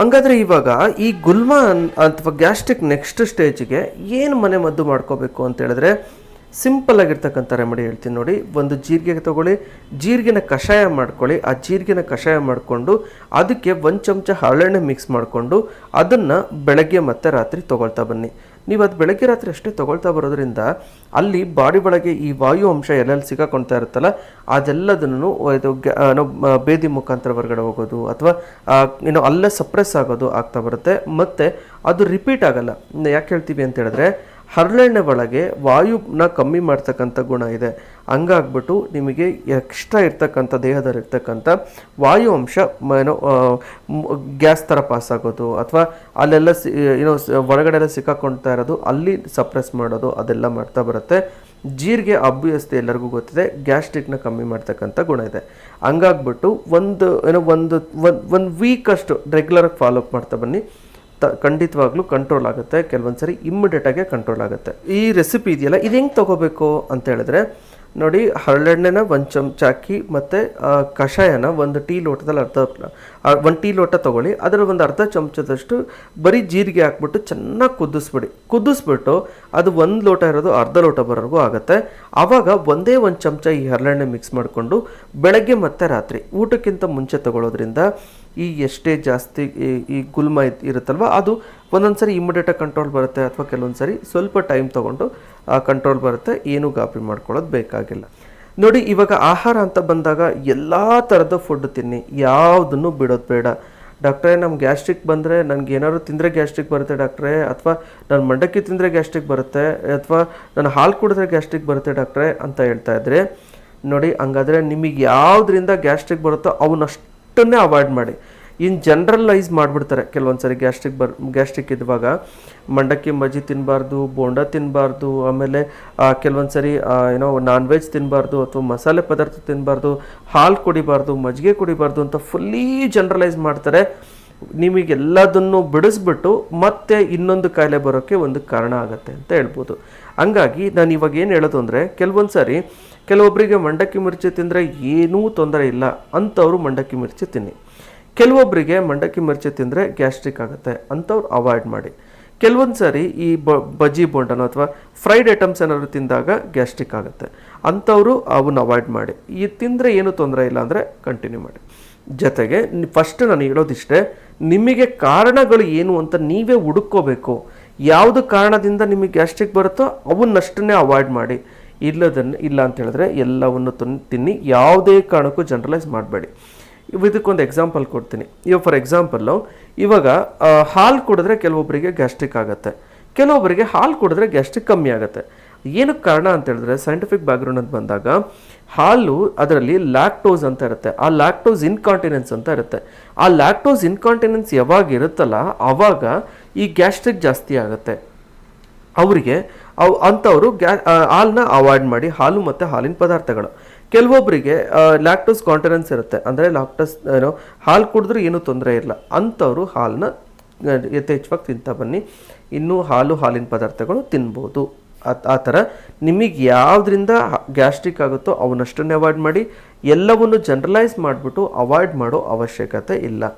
ಹಂಗಾದ್ರೆ ಇವಾಗ ಈ ಗುಲ್ಮ ಅಥವಾ ಗ್ಯಾಸ್ಟ್ರಿಕ್ ನೆಕ್ಸ್ಟ್ ಸ್ಟೇಜ್ಗೆ ಏನು ಮನೆ ಮದ್ದು ಮಾಡ್ಕೋಬೇಕು ಅಂತ ಹೇಳಿದ್ರೆ ಸಿಂಪಲ್ ಆಗಿರ್ತಕ್ಕಂಥ ರೆಮಿಡಿ ಹೇಳ್ತೀನಿ ನೋಡಿ. ಒಂದು ಜೀರಿಗೆ ತಗೊಳ್ಳಿ, ಜೀರಿಗೆನ ಕಷಾಯ ಮಾಡ್ಕೊಳ್ಳಿ. ಆ ಜೀರಿಗೆನ ಕಷಾಯ ಮಾಡಿಕೊಂಡು ಅದಕ್ಕೆ ಒಂದು ಚಮಚ ಹರಳೆಣ್ಣೆ ಮಿಕ್ಸ್ ಮಾಡಿಕೊಂಡು ಅದನ್ನು ಬೆಳಗ್ಗೆ ಮತ್ತು ರಾತ್ರಿ ತೊಗೊಳ್ತಾ ಬನ್ನಿ. ನೀವು ಅದು ಬೆಳಗ್ಗೆ ರಾತ್ರಿ ಅಷ್ಟೇ ತೊಗೊಳ್ತಾ ಬರೋದ್ರಿಂದ ಅಲ್ಲಿ ಬಾಡಿ ಒಳಗೆ ಈ ವಾಯು ಅಂಶ ಎಲ್ಲೆಲ್ಲಿ ಸಿಗಾಕೊಳ್ತಾ ಇರುತ್ತಲ್ಲ, ಅದೆಲ್ಲದನ್ನು ಇದು ಬೇದಿ ಮುಖಾಂತರ ಹೊರಗಡೆ ಹೋಗೋದು ಅಥವಾ ಏನೋ ಅಲ್ಲೇ ಸಪ್ರೆಸ್ ಆಗೋದು ಆಗ್ತಾ ಬರುತ್ತೆ. ಮತ್ತು ಅದು ರಿಪೀಟ್ ಆಗಲ್ಲ. ಯಾಕೆ ಹೇಳ್ತೀವಿ ಅಂತ ಹೇಳಿದ್ರೆ ಹರಳೆಣ್ಣೆ ಒಳಗೆ ವಾಯುನ ಕಮ್ಮಿ ಮಾಡ್ತಕ್ಕಂಥ ಗುಣ ಇದೆ. ಹಂಗಾಗ್ಬಿಟ್ಟು ನಿಮಗೆ ಎಕ್ಸ್ಟ್ರಾ ಇರ್ತಕ್ಕಂಥ ದೇಹದಲ್ಲಿರ್ತಕ್ಕಂಥ ವಾಯು ಅಂಶ ಏನೋ ಗ್ಯಾಸ್ ಥರ ಪಾಸ್ ಅಥವಾ ಅಲ್ಲೆಲ್ಲ ಸಿ, ಏನೋ ಒಳಗಡೆ ಎಲ್ಲ ಸಿಕ್ಕಾಕೊಳ್ತಾ ಇರೋದು, ಅಲ್ಲಿ ಸಪ್ರೆಸ್ ಮಾಡೋದು ಅದೆಲ್ಲ ಮಾಡ್ತಾ ಬರುತ್ತೆ. ಜೀರಿಗೆ ಅಭ್ಯಸ್ತಿ ಎಲ್ಲರಿಗೂ ಗೊತ್ತಿದೆ, ಗ್ಯಾಸ್ಟ್ರಿಕ್ನ ಕಮ್ಮಿ ಮಾಡ್ತಕ್ಕಂಥ ಗುಣ ಇದೆ. ಹಂಗಾಗ್ಬಿಟ್ಟು ಒಂದು, ಏನೋ ಒಂದು ಒಂದು ಒಂದು ವೀಕ್ ಅಷ್ಟು ರೆಗ್ಯುಲರಾಗಿ ಫಾಲೋಅಪ್ ಮಾಡ್ತಾ ಬನ್ನಿ. ಖಂಡಿತವಾಗ್ಲೂ ಕಂಟ್ರೋಲ್ ಆಗುತ್ತೆ. ಕೆಲವೊಂದು ಸರಿ ಇಮ್ಮಿಡಿಯೇಟಾಗೆ ಕಂಟ್ರೋಲ್ ಆಗುತ್ತೆ. ಈ ರೆಸಿಪಿ ಇದೆಯಲ್ಲ, ಇದು ಹೆಂಗೆ ತೊಗೋಬೇಕು ಅಂತ ಹೇಳಿದ್ರೆ, ನೋಡಿ ಹರಳೆಣ್ಣೆನ ಒಂದು ಚಮಚ ಹಾಕಿ ಮತ್ತು ಕಷಾಯನ ಒಂದು ಟೀ ಲೋಟದಲ್ಲಿ ಅರ್ಧ ಒಂದು ಟೀ ಲೋಟ ತೊಗೊಳ್ಳಿ. ಅದರ ಒಂದು ಅರ್ಧ ಚಮಚದಷ್ಟು ಬರೀ ಜೀರಿಗೆ ಹಾಕ್ಬಿಟ್ಟು ಚೆನ್ನಾಗಿ ಕುದಿಸ್ಬಿಡಿ. ಕುದಿಸ್ಬಿಟ್ಟು ಅದು ಒಂದು ಲೋಟ ಇರೋದು ಅರ್ಧ ಲೋಟ ಬರೋವರೆಗೂ ಆಗುತ್ತೆ. ಆವಾಗ ಒಂದೇ ಒಂದು ಚಮಚ ಈ ಹರಳೆಣ್ಣೆ ಮಿಕ್ಸ್ ಮಾಡಿಕೊಂಡು ಬೆಳಗ್ಗೆ ಮತ್ತು ರಾತ್ರಿ ಊಟಕ್ಕಿಂತ ಮುಂಚೆ ತಗೊಳ್ಳೋದ್ರಿಂದ ಈ ಎಷ್ಟೇ ಜಾಸ್ತಿ ಈ- ಗುಲ್ಮ ಇರುತ್ತಲ್ವ, ಅದು ಒಂದೊಂದು ಸರಿ ಇಮಿಡಿಯೇಟಾಗಿ ಕಂಟ್ರೋಲ್ ಬರುತ್ತೆ ಅಥವಾ ಕೆಲವೊಂದು ಸರಿ ಸ್ವಲ್ಪ ಟೈಮ್ ತೊಗೊಂಡು ಕಂಟ್ರೋಲ್ ಬರುತ್ತೆ, ಏನು ಗಾಬರಿ ಮಾಡ್ಕೊಳ್ಳೋದು ಬೇಕಾಗಿಲ್ಲ. ನೋಡಿ, ಇವಾಗ ಆಹಾರ ಅಂತ ಬಂದಾಗ ಎಲ್ಲ ಥರದ ಫುಡ್ ತಿನ್ನಿ, ಯಾವುದನ್ನು ಬಿಡೋದು ಬೇಡ. ಡಾಕ್ಟ್ರೇ ನಮ್ಮ ಗ್ಯಾಸ್ಟ್ರಿಕ್ ಬಂದರೆ ನನಗೆ ಏನಾದ್ರು ತಿಂದರೆ ಗ್ಯಾಸ್ಟ್ರಿಕ್ ಬರುತ್ತೆ ಡಾಕ್ಟ್ರೇ, ಅಥವಾ ನಾನು ಮಂಡಕ್ಕಿ ತಿಂದರೆ ಗ್ಯಾಸ್ಟ್ರಿಕ್ ಬರುತ್ತೆ, ಅಥವಾ ನಾನು ಹಾಲು ಕುಡಿದ್ರೆ ಗ್ಯಾಸ್ಟ್ರಿಕ್ ಬರುತ್ತೆ ಡಾಕ್ಟ್ರೇ ಅಂತ ಹೇಳ್ತಾ ಇದ್ರೆ, ನೋಡಿ, ಹಂಗಾದರೆ ನಿಮಗೆ ಯಾವುದರಿಂದ ಗ್ಯಾಸ್ಟ್ರಿಕ್ ಬರುತ್ತೋ ಅವನ್ನಷ್ಟನ್ನೇ ಅವಾಯ್ಡ್ ಮಾಡಿ. ಇನ್ ಜನರಲೈಸ್ ಮಾಡಿಬಿಡ್ತಾರೆ. ಕೆಲವೊಂದು ಸರಿ ಗ್ಯಾಸ್ಟ್ರಿಕ್ ಬರ್ ಗ್ಯಾಸ್ಟ್ರಿಕ್ ಇದ್ದಾಗ ಮಂಡಕ್ಕಿ, ಮಜ್ಜಿ ತಿನ್ನಬಾರ್ದು ಬೋಂಡ ತಿನ್ನಬಾರ್ದು ಆಮೇಲೆ ಕೆಲವೊಂದು ಸರಿ ಏನೋ ನಾನ್ ವೆಜ್ ತಿನ್ನಬಾರ್ದು ಅಥವಾ ಮಸಾಲೆ ಪದಾರ್ಥ ತಿನ್ನಬಾರ್ದು ಹಾಲು ಕುಡಿಬಾರ್ದು, ಮಜ್ಜಿಗೆ ಕುಡಿಬಾರ್ದು ಅಂತ ಫುಲ್ಲೀ ಜನರಲೈಸ್ ಮಾಡ್ತಾರೆ. ನಿಮಗೆಲ್ಲದನ್ನು ಬಿಡಿಸ್ಬಿಟ್ಟು ಮತ್ತೆ ಇನ್ನೊಂದು ಕಾಯಿಲೆ ಬರೋಕ್ಕೆ ಒಂದು ಕಾರಣ ಆಗುತ್ತೆ ಅಂತ ಹೇಳ್ಬೋದು. ಹಂಗಾಗಿ ನಾನು ಇವಾಗ ಏನು ಹೇಳೋದು ಅಂದರೆ, ಕೆಲವೊಂದು ಸಾರಿ ಕೆಲವೊಬ್ಬರಿಗೆ ಮಂಡಕ್ಕಿ ಮಿರ್ಚಿ ತಿಂದರೆ ಏನೂ ತೊಂದರೆ ಇಲ್ಲ ಅಂಥವ್ರು ಮಂಡಕ್ಕಿ ಮಿರ್ಚಿ ತಿನ್ನಿ. ಕೆಲವೊಬ್ಬರಿಗೆ ಮಂಡಕ್ಕಿ ಮಿರ್ಚಿ ತಿಂದರೆ ಗ್ಯಾಸ್ಟ್ರಿಕ್ ಆಗುತ್ತೆ ಅಂಥವ್ರು ಅವಾಯ್ಡ್ ಮಾಡಿ. ಕೆಲವೊಂದು ಸಾರಿ ಈ ಬಜ್ಜಿ ಬೋಂಡನೋ ಅಥವಾ ಫ್ರೈಡ್ ಐಟಮ್ಸ್ ಏನಾದ್ರು ತಿಂದಾಗ ಗ್ಯಾಸ್ಟ್ರಿಕ್ ಆಗುತ್ತೆ ಅಂಥವರು ಅವನ್ನ ಅವಾಯ್ಡ್ ಮಾಡಿ. ಈ ತಿಂದರೆ ಏನೂ ತೊಂದರೆ ಇಲ್ಲ ಅಂದರೆ ಕಂಟಿನ್ಯೂ ಮಾಡಿ. ಜೊತೆಗೆ ಫಸ್ಟ್ ನಾನು ಹೇಳೋದಿಷ್ಟೇ, ನಿಮಗೆ ಕಾರಣಗಳು ಏನು ಅಂತ ನೀವೇ ಹುಡುಕೋಬೇಕು ಯಾವುದು ಕಾರಣದಿಂದ ನಿಮಗೆ ಗ್ಯಾಸ್ಟ್ರಿಕ್ ಬರುತ್ತೋ ಅವನ್ನಷ್ಟನ್ನೇ ಅವಾಯ್ಡ್ ಮಾಡಿ. ಇಲ್ಲದನ್ನು ಇಲ್ಲ ಅಂತ ಹೇಳಿದ್ರೆ ಎಲ್ಲವನ್ನು ತಿನ್- ತಿನ್ನಿ, ಯಾವುದೇ ಕಾರಣಕ್ಕೂ ಜನರಲೈಸ್ ಮಾಡಬೇಡಿ. ಇದಕ್ಕೊಂದು ಎಕ್ಸಾಂಪಲ್ ಕೊಡ್ತೀನಿ. ಇವಾಗ ಫಾರ್ ಎಕ್ಸಾಂಪಲ್ಲು ಇವಾಗ ಹಾಲು ಕುಡಿದ್ರೆ ಕೆಲವೊಬ್ಬರಿಗೆ ಗ್ಯಾಸ್ಟ್ರಿಕ್ ಆಗುತ್ತೆ. ಕೆಲವೊಬ್ಬರಿಗೆ ಹಾಲು ಕುಡಿದ್ರೆ ಗ್ಯಾಸ್ಟ್ರಿಕ್ ಕಮ್ಮಿ ಆಗುತ್ತೆ. ಏನಕ್ಕೆ ಕಾರಣ ಅಂತ ಹೇಳಿದ್ರೆ ಸೈಂಟಿಫಿಕ್ ಬ್ಯಾಕ್ಗ್ರೌಂಡ್ ಅಂತ ಬಂದಾಗ ಹಾಲು ಅದರಲ್ಲಿ ಲ್ಯಾಕ್ಟೋಸ್ ಅಂತ ಇರುತ್ತೆ. ಆ ಲ್ಯಾಕ್ಟೋಸ್ ಇನ್ಕಾಂಟಿನೆನ್ಸ್ ಅಂತ ಇರುತ್ತೆ. ಆ ಲ್ಯಾಕ್ಟೋಸ್ ಇನ್ಕಾಂಟಿನೆನ್ಸ್ ಯಾವಾಗ ಇರುತ್ತಲ್ಲ ಆವಾಗ ಈ ಗ್ಯಾಸ್ಟ್ರಿಕ್ ಜಾಸ್ತಿ ಆಗುತ್ತೆ. ಅವರಿಗೆ ಅವು ಅಂಥವರು ಗ್ಯಾ ಹಾಲನ್ನ ಅವಾಯ್ಡ್ ಮಾಡಿ ಹಾಲು ಮತ್ತು ಹಾಲಿನ ಪದಾರ್ಥಗಳು. ಕೆಲವೊಬ್ಬರಿಗೆ ಲ್ಯಾಕ್ಟೋಸ್ ಕಾಂಟಿನೆನ್ಸ್ ಇರುತ್ತೆ. ಅಂದರೆ ಲ್ಯಾಕ್ಟೋಸ್ ಏನೋ ಹಾಲು ಕುಡಿದ್ರೆ ಏನೂ ತೊಂದರೆ ಇಲ್ಲ. ಅಂಥವರು ಹಾಲನ್ನ ಯಥೇಚ್ಛವಾಗಿ ತಿಂತಾ ಬನ್ನಿ. ಇನ್ನೂ ಹಾಲು ಹಾಲಿನ ಪದಾರ್ಥಗಳು ತಿನ್ಬೋದು. ಆ ಥರ ನಿಮಗೆ ಯಾವುದರಿಂದ ಗ್ಯಾಸ್ಟ್ರಿಕ್ ಆಗುತ್ತೋ ಅವನ್ನಷ್ಟನ್ನೇ ಅವಾಯ್ಡ್ ಮಾಡಿ ಎಲ್ಲವನ್ನು ಜನರಲೈಸ್ ಮಾಡಿಬಿಟ್ಟು ಅವಾಯ್ಡ್ ಮಾಡೋ ಅವಶ್ಯಕತೆ ಇಲ್ಲ.